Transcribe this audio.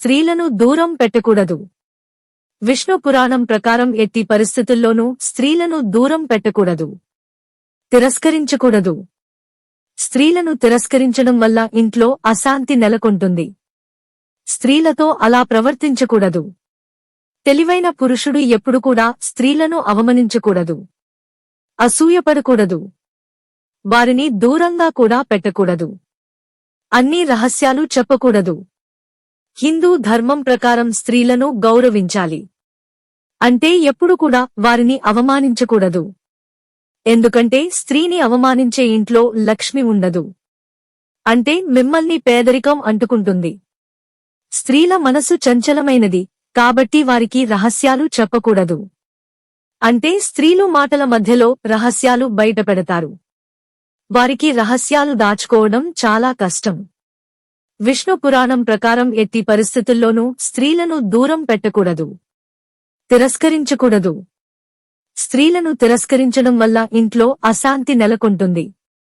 స్త్రీలను దూరం పెట్టకూడదు. విష్ణు పురాణం ప్రకారం ఎట్టి పరిస్థితుల్లోనూ స్త్రీలను దూరం పెట్టకూడదు. తిరస్కరించకూడదు. స్త్రీలను తిరస్కరించడం వల్ల ఇంట్లో అశాంతి నెలకొంటుంది. స్త్రీలతో అలా ప్రవర్తించకూడదు. తెలివైన పురుషుడు ఎప్పుడు కూడా స్త్రీలను అవమనించకూడదు. అసూయపడకూడదు. వారిని దూరంగా కూడా పెట్టకూడదు. అన్ని రహస్యాలు చెప్పకూడదు. హిందూ ధర్మం ప్రకారం స్త్రీలను గౌరవించాలి. అంటే ఎప్పుడు కూడా వారిని అవమానించకూడదు. ఎందుకంటే స్త్రీని అవమానించే ఇంట్లో లక్ష్మి ఉండదు. అంటే మిమ్మల్ని పేదరికం అంటుకుంటుంది. స్త్రీల మనసు చంచలమైనది కాబట్టి వారికి రహస్యాలు చెప్పకూడదు. అంటే స్త్రీలు మాటల మధ్యలో రహస్యాలు బయటపెడతారు. వారికి రహస్యాలు దాచుకోవడం చాలా కష్టం. విష్ణు పురాణం ప్రకారం ఎట్టి పరిస్థితుల్లోనూ స్త్రీలను దూరం పెట్టకూడదు. తిరస్కరించకూడదు. స్త్రీలను తిరస్కరించడం వల్ల ఇంట్లో అశాంతి నెలకొంటుంది.